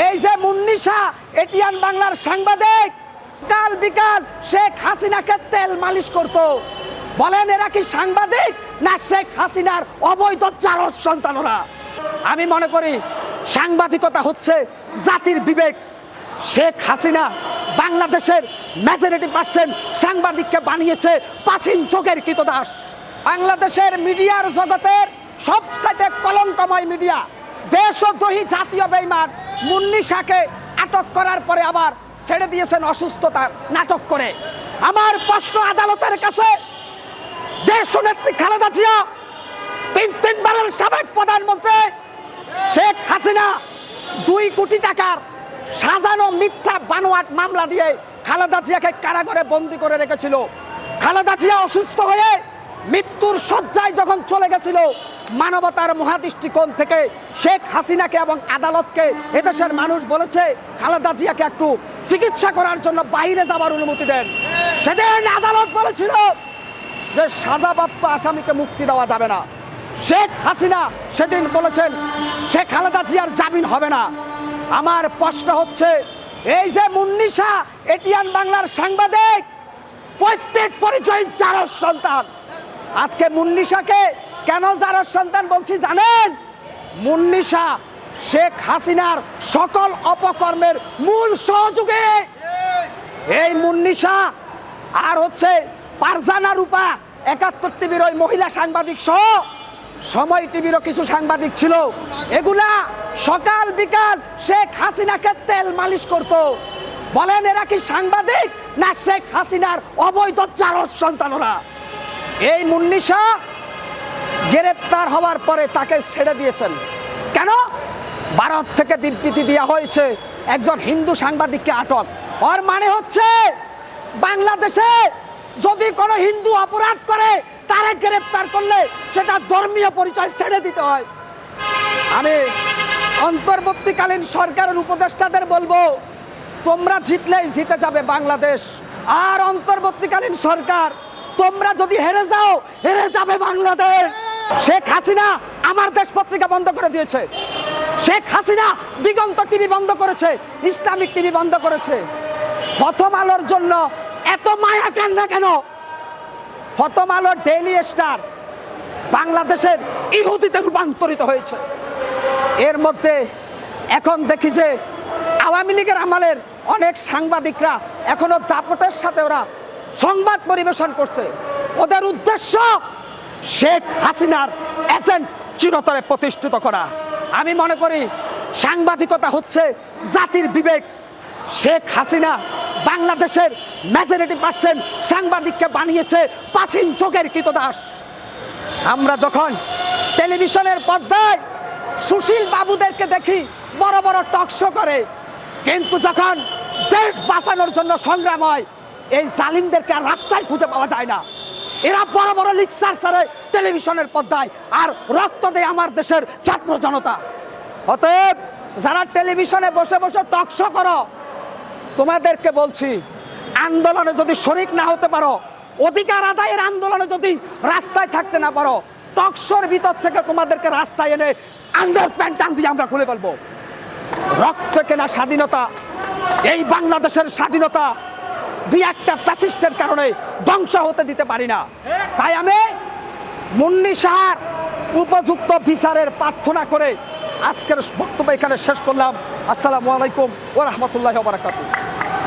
এই যে মুন্নিশা, এটিয়ান বাংলার সাংবাদিক, কাল বিকাল শেখ হাসিনাকে তেল মালিশ করত। বলেন, এরা কি সাংবাদিক না শেখ হাসিনার অবৈধ চারস সন্তানরা? আমি মনে করি, সাংবাদিকতা হচ্ছে জাতির বিবেক। শেখ হাসিনা বাংলাদেশের মেজরিটি পার্সেন্ট সাংবাদিককে বানিয়েছে প্রাচীন যুগের কৃতদাস। বাংলাদেশের মিডিয়ার জগতের সবচাইতে কলঙ্কময় মিডিয়া, দেশদ্রোহী জাতীয় বেইমান। মুন্নি শাহকে আটক করার পরে আবার ছেড়ে দিয়েছেন অসুস্থতার নাটক করে। আমার প্রশ্ন আদালতের কাছে, দেশ নেত্রী খালেদা জিয়া, তিন তিনবারের সাবেক প্রধানমন্ত্রী শেখ হাসিনা, দুই কোটি টাকার সাজানো মিথ্যা বানোয়াট মামলা দিয়ে খালেদা জিয়াকে কারাগারে বন্দি করে রেখেছিল। খালেদা জিয়া অসুস্থ হয়ে মৃত্যুর শয্যায় যখন চলে গেছিল মানবতার মহাদৃষ্টিকোণ থেকে শেখ হাসিনাকে এবং আদালতকে এদেশের মানুষ বলেছে, খালেদা জিয়াকে একটু চিকিৎসা করার জন্য বাইরে যাবার অনুমতি দেন। সেদিন আদালত বলেছিল যে সাজাপ্রাপ্ত আসামিকে মুক্তি দেওয়া যাবে না। শেখ হাসিনা সেদিন বলেছেন শেখ খালেদা জিয়ার জামিন হবে না। আমার প্রশ্ন হচ্ছে, এই যে মুন্নিশা এটিয়ান বাংলার সাংবাদিক, প্রত্যেক পরিচয় চারস সন্তান। আজকে মুন্নিশাকে কেন চারস সন্তান বলছি জানেন? মুন্নিশা শেখ হাসিনার সকল অপকর্মের মূল সহযোগে। এই মুন্নিশা আর হচ্ছে পারজানা রূপা, একাত্তর টিভির ওই মহিলা সাংবাদিক সহ, সময় টিভিরও কিছু সাংবাদিক ছিল। এগুলা সকাল বিকাল শেখ হাসিনাকে তেল মালিশ করত। বলেন এরা কি সাংবাদিক না শেখ হাসিনার অবৈধ চারস সন্তানরা? এই মুন্নিশা গ্রেপ্তার হওয়ার পরে তাকে ছেড়ে দিয়েছেন। কেন? ভারত থেকে বিবৃতি দেওয়া হয়েছে, একজন হিন্দু সাংবাদিককে আটক। ওর মানে হচ্ছে, বাংলাদেশে যদি কোনো হিন্দু অপরাধ করে, তারা গ্রেপ্তার করলে সেটা ধর্মীয় পরিচয় ছেড়ে দিতে হয়। আমি অন্তর্বর্তীকালীন সরকারের উপদেষ্টাদের বলব, তোমরা জিতলেই জিতে যাবে বাংলাদেশ। আর অন্তর্বর্তীকালীন সরকার, তোমরা যদি হেরে যাও, হেরে যাবে বাংলাদেশ। শেখ হাসিনা আমার দেশ পত্রিকা বন্ধ করে দিয়েছে। শেখ হাসিনা দিগন্ত টিভি বন্ধ করেছে, ইসলামিক টিভি বন্ধ করেছে। প্রথম আলোর জন্য এত মায়া কান্না কেন? প্রথম আলোর ডেইলি স্টার বাংলাদেশের ইহুদিতে রূপান্তরিত হয়েছে। এর মধ্যে এখন দেখি যে আওয়ামী লীগের আমলের অনেক সাংবাদিকরা এখনও দাপটের সাথে ওরা সংবাদ পরিবেশন করছে। ওদের উদ্দেশ্য শেখ হাসিনার এজেন্ট চিরতরে প্রতিষ্ঠিত করা। আমি মনে করি সাংবাদিকতা হচ্ছে জাতির বিবেক। শেখ হাসিনা বাংলাদেশের মেজরিটি পার্সেন্ট সাংবাদিককে বানিয়েছে প্রাচীন যুগের কৃতদাস আমরা যখন টেলিভিশনের পর্দায় সুশীল বাবুদেরকে দেখি, বড় বড় টক শো করে, কিন্তু যখন দেশ বাঁচানোর জন্য সংগ্রাম হয়, এই জালিমদেরকে আর রাস্তায় খুঁজে পাওয়া যায় না। এরা বড় বড় লিকচার সারে টেলিভিশনের পর্দায় আর রক্ত দেয় আমার দেশের ছাত্র জনতা। অতএব যারা টেলিভিশনে বসে বসে টক শো করো, তোমাদেরকে বলছি, আন্দোলনে যদি শরিক না হতে পারো, অধিকার আদায়ের আন্দোলনে যদি রাস্তায় থাকতে না পারো টকশোর ভিতর থেকে তোমাদেরকে রাস্তায় এনে আন্ডার প্যান্ট টান দিয়ে আমরা খুলে ফেলব। রক্ত কেনা স্বাধীনতা, এই বাংলাদেশের স্বাধীনতা দুই একটা ফ্যাসিস্টের কারণে ধ্বংস হতে দিতে পারি না। তাই আমি মুন্নি সাহার উপযুক্ত বিচারের প্রার্থনা করে আজকের বক্তব্য এখানে শেষ করলাম। আসসালামু আলাইকুম ও রহমতুল্লাহ বারাকাতুহ।